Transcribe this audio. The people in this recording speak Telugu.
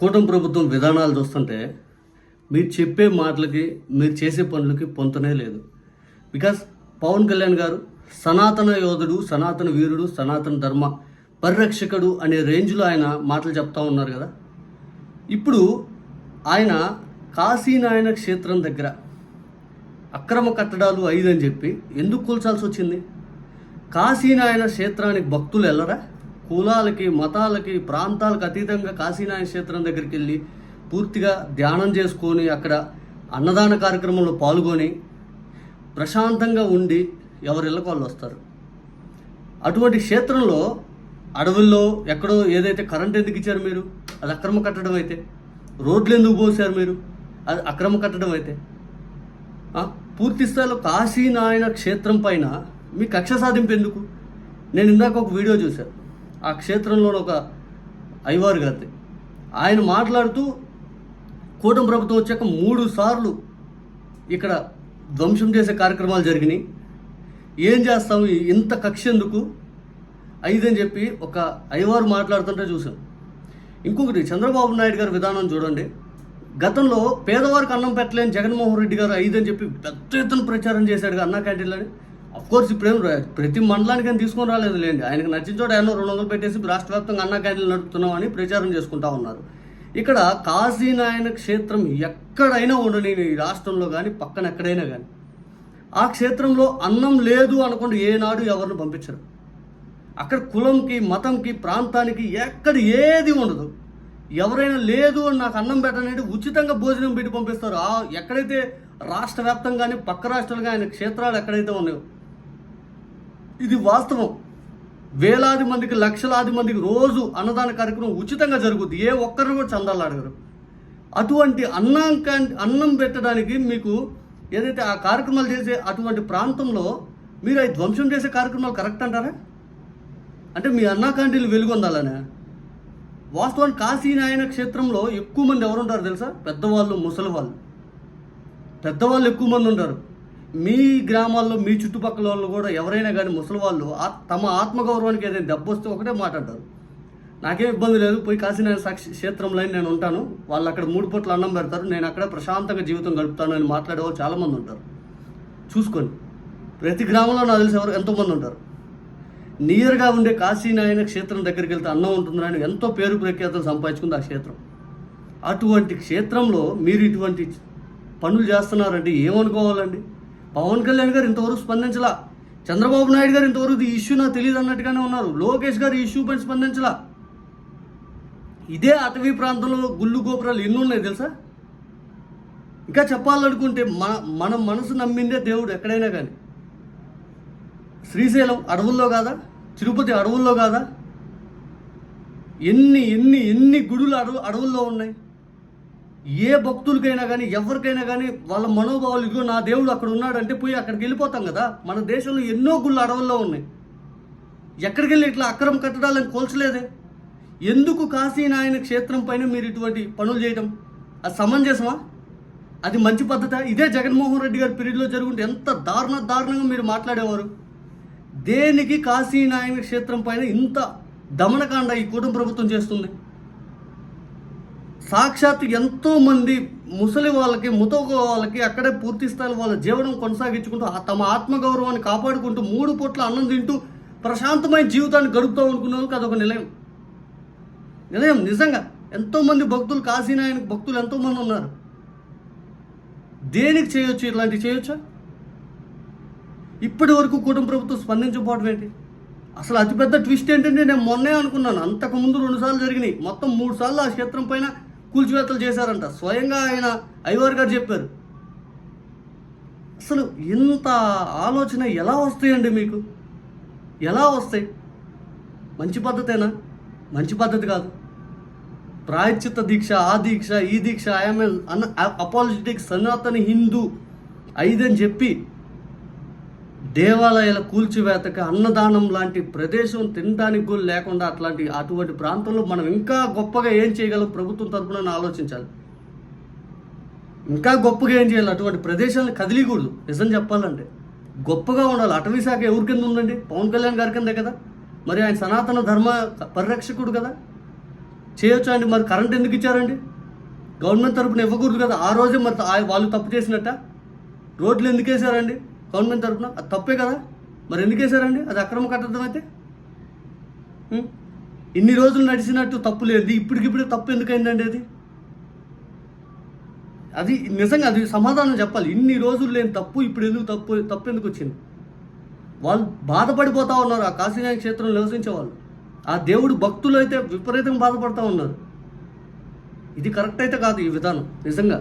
కూటమి ప్రభుత్వం విధానాలు చూస్తుంటే మీరు చెప్పే మాటలకి మీరు చేసే పనులకి పొంతనే లేదు. బికాస్ పవన్ కళ్యాణ్ గారు సనాతన యోధుడు సనాతన వీరుడు సనాతన ధర్మ పరిరక్షకుడు అనే రేంజ్లో ఆయన మాటలు చెప్తా ఉన్నారు కదా. ఇప్పుడు ఆయన కాశీనాయన క్షేత్రం దగ్గర అక్రమ కట్టడాలు ఐదని అని చెప్పి ఎందుకు కూల్చాల్సి వచ్చింది? కాశీనాయన క్షేత్రానికి భక్తులు వెళ్ళరా? కులాలకి మతాలకి ప్రాంతాలకు అతీతంగా కాశీనాయ క్షేత్రం దగ్గరికి వెళ్ళి పూర్తిగా ధ్యానం చేసుకొని అక్కడ అన్నదాన కార్యక్రమంలో పాల్గొని ప్రశాంతంగా ఉండి ఎవరిళ్ళకి వాళ్ళు వస్తారు. అటువంటి క్షేత్రంలో అడవుల్లో ఎక్కడో ఏదైతే కరెంట్ ఎందుకు ఇచ్చారు మీరు? అది అక్రమ కట్టడం అయితే. రోడ్లు ఎందుకు పోసారు మీరు? అది అక్రమ కట్టడం అయితే. పూర్తి స్థాయిలో కాశీనారాయణ క్షేత్రం పైన మీ కక్ష సాధింపు ఎందుకు? నేను ఇందాక ఒక వీడియో చూశాను. ఆ క్షేత్రంలోని ఒక అయ్యవారు గారి ఆయన మాట్లాడుతూ కూటమి ప్రభుత్వం వచ్చాక మూడు సార్లు ఇక్కడ ధ్వంసం చేసే కార్యక్రమాలు జరిగినాయి. ఏం చేస్తాము ఇంత కక్ష ఎందుకు? ఐదని చెప్పి ఒక అయ్యవారు మాట్లాడుతుంటే చూసాం ఇంకొకటి చంద్రబాబు నాయుడు గారి విధానం చూడండి. గతంలో పేదవారికి అన్నం పెట్టలేని జగన్మోహన్ రెడ్డి గారు ఐదని చెప్పి పెద్ద ఎత్తున ప్రచారం చేశాడు అన్నా క్యాంటీన్లని. కోర్స్ ఇప్పుడేం ప్రతి మండలానికి తీసుకొని రాలేదు లేండి. ఆయనకు నచ్చిన చోట ఎన్నో రెండు వందలు పెట్టేసి రాష్ట్ర వ్యాప్తంగా అన్న క్యాంటీన్లు నడుపుతున్నామని ప్రచారం చేసుకుంటా ఉన్నారు. ఇక్కడ కాశీనాయన క్షేత్రం ఎక్కడైనా ఉండని ఈ రాష్ట్రంలో కానీ పక్కన ఎక్కడైనా కానీ ఆ క్షేత్రంలో అన్నం లేదు అనుకుంటే ఏనాడు ఎవరిని పంపించరు. అక్కడ కులంకి మతంకి ప్రాంతానికి ఎక్కడ ఏది ఉండదు. ఎవరైనా లేదు అని నాకు అన్నం పెట్టనేది ఉచితంగా భోజనం పెట్టి పంపిస్తారు. ఆ ఎక్కడైతే రాష్ట్ర వ్యాప్తంగానే పక్క రాష్ట్రాలుగా ఆయన క్షేత్రాలు ఎక్కడైతే ఉన్నాయో ఇది వాస్తవం. వేలాది మందికి లక్షలాది మందికి రోజు అన్నదాన కార్యక్రమం ఉచితంగా జరుగుద్ది. ఏ ఒక్కరిని కూడా చందాలు అడగరు. అటువంటి అన్నం అన్నం పెట్టడానికి మీకు ఏదైతే ఆ కార్యక్రమాలు చేసే అటువంటి ప్రాంతంలో మీరు అవి ధ్వంసం చేసే కార్యక్రమాలు కరెక్ట్ అంటారా? అంటే మీ అన్నా క్యాంటీన్లు వెలుగొందాలనే. వాస్తవానికి కాశీనాయన క్షేత్రంలో ఎక్కువ మంది ఎవరు ఉంటారు తెలుసా? పెద్దవాళ్ళు ముసలి వాళ్ళు పెద్దవాళ్ళు ఎక్కువ మంది ఉంటారు. మీ గ్రామాల్లో మీ చుట్టుపక్కల వాళ్ళు కూడా ఎవరైనా కానీ ముసలి వాళ్ళు ఆ- తమ ఆత్మగౌరవానికి ఏదైనా దెబ్బ వస్తే ఒకటే మాట్లాడతారు నాకేం ఇబ్బంది లేదు పోయి కాశీనాయన సాక్షి క్షేత్రంలో నేను ఉంటాను. వాళ్ళు అక్కడ మూడు పూట్ల అన్నం పెడతారు నేను అక్కడ ప్రశాంతంగా జీవితం గడుపుతాను అని మాట్లాడే వాళ్ళు చాలామంది ఉంటారు. చూసుకొని ప్రతి గ్రామంలో నాకు తెలిసి ఎవరు ఎంతోమంది ఉంటారు. నియర్గా ఉండే కాశీనాయన క్షేత్రం దగ్గరికి వెళ్తే అన్నం ఉంటుందని ఎంతో పేరు ప్రఖ్యాతలు సంపాదించుకుంది ఆ క్షేత్రం. అటువంటి క్షేత్రంలో మీరు ఇటువంటి పనులు చేస్తున్నారంటే ఏమనుకోవాలండి? పవన్ కళ్యాణ్ గారు ఇంతవరకు స్పందించలా. చంద్రబాబు నాయుడు గారు ఇంతవరకు ఈ ఇష్యూ నాకు తెలియదు అన్నట్టుగానే ఉన్నారు. లోకేష్ గారు ఈ ఇష్యూ పైన స్పందించలా. ఇదే అటవీ ప్రాంతంలో గుళ్ళు గోపురాలు ఎన్ని ఉన్నాయి తెలుసా? ఇంకా చెప్పాలనుకుంటే మన మన మనసు నమ్మిందే దేవుడు ఎక్కడైనా కానీ. శ్రీశైలం అడవుల్లో కాదా? తిరుపతి అడవుల్లో కాదా? ఎన్ని ఎన్ని ఎన్ని గుడులు అడవు అడవుల్లో ఉన్నాయి? ఏ భక్తులకైనా కానీ ఎవరికైనా కానీ వాళ్ళ మనోభావాలు ఇదిగో నా దేవుడు అక్కడ ఉన్నాడంటే పోయి అక్కడికి వెళ్ళిపోతాం కదా. మన దేశంలో ఎన్నో గుళ్ళు అడవుల్లో ఉన్నాయి. ఎక్కడికి వెళ్ళి ఇట్లా అక్రమ కట్టడాలను కోల్చలేదే? ఎందుకు కాశీనాయన క్షేత్రం పైన మీరు ఇటువంటి పనులు చేయడం అది సమంజసమా? అది మంచి పద్ధత? ఇదే జగన్మోహన్ రెడ్డి గారి పీరియడ్లో జరుగుంటే ఎంత దారుణ దారుణంగా మీరు మాట్లాడేవారు? దేనికి కాశీనాయన క్షేత్రం పైన ఇంత దమనకాండ ఈ కూటమి ప్రభుత్వం చేస్తుంది? సాక్షాత్ ఎంతో మంది ముసలి వాళ్ళకి ముతక వాళ్ళకి అక్కడే పూర్తి స్థాయిలో వాళ్ళ జీవనం కొనసాగించుకుంటూ ఆ తమ ఆత్మగౌరవాన్ని కాపాడుకుంటూ మూడు పూట్ల అన్నం తింటూ ప్రశాంతమైన జీవితాన్ని గడుపుతూ అనుకునే వాళ్ళకి అదొక నిలయం. నిలయం నిజంగా. ఎంతోమంది భక్తులు కాశీనాయనకి భక్తులు ఎంతోమంది ఉన్నారు. దేనికి చేయొచ్చు? ఇట్లాంటివి చేయొచ్చా? ఇప్పటి వరకు కూటమి ప్రభుత్వం స్పందించకపోవడం ఏంటి? అసలు అతిపెద్ద ట్విస్ట్ ఏంటంటే నేను మొన్నే అనుకున్నాను. అంతకుముందు రెండుసార్లు జరిగినాయి. మొత్తం మూడు సార్లు ఆ క్షేత్రం పైన కూల్చివేతలు చేశారంట. స్వయంగా ఆయన ఐవర్ గారు చెప్పారు. అసలు ఇంత ఆలోచన ఎలా వస్తాయండి మీకు? ఎలా వస్తాయి? మంచి పద్ధతేనా? మంచి పద్ధతి కాదు. ప్రాయశ్చిత్త దీక్ష ఆ దీక్ష ఈ దీక్ష ఐఎమ్ అన్ అపాలజెటిక్ సనాతన హిందూ ఐదని చెప్పి దేవాలయాల కూల్చివేతక అన్నదానం లాంటి ప్రదేశం తినడానికి కూడా లేకుండా అట్లాంటి అటువంటి ప్రాంతంలో మనం ఇంకా గొప్పగా ఏం చేయగలం ప్రభుత్వం తరపున ఆలోచించాలి. ఇంకా గొప్పగా ఏం చేయాలి? అటువంటి ప్రదేశాలను కదిలికూడదు. నిజం చెప్పాలంటే గొప్పగా ఉండాలి. అటవీ శాఖ ఎవరి కింద ఉందండి? పవన్ కళ్యాణ్ గారి కిందే కదా. మరి ఆయన సనాతన ధర్మ పరిరక్షకుడు కదా. చేయొచ్చు అండి? మరి కరెంట్ ఎందుకు ఇచ్చారండి? గవర్నమెంట్ తరపున ఇవ్వకూడదు కదా. ఆ రోజే మరి వాళ్ళు తప్పు చేసినట్ట? రోడ్లు ఎందుకు వేశారండి? గవర్నమెంట్ తరఫున? అది తప్పే కదా? మరి ఎందుకు వేశారండి? అది అక్రమ కట్టడం అయితే? ఇన్ని రోజులు నడిచినట్టు తప్పు లేదు ఇప్పటికిప్పుడే తప్పు ఎందుకైందండి అది? అది నిజంగా అది సమాధానం చెప్పాలి. ఇన్ని రోజులు లేని తప్పు ఇప్పుడు ఎందుకు తప్పు తప్పు ఎందుకు వచ్చింది? వాళ్ళు బాధపడిపోతా ఉన్నారు ఆ కాశీనాయ క్షేత్రంలో నివసించే వాళ్ళు. ఆ దేవుడు భక్తులు అయితే విపరీతంగా బాధపడతా ఉన్నారు. ఇది కరెక్ట్ అయితే కాదు ఈ విధానం నిజంగా.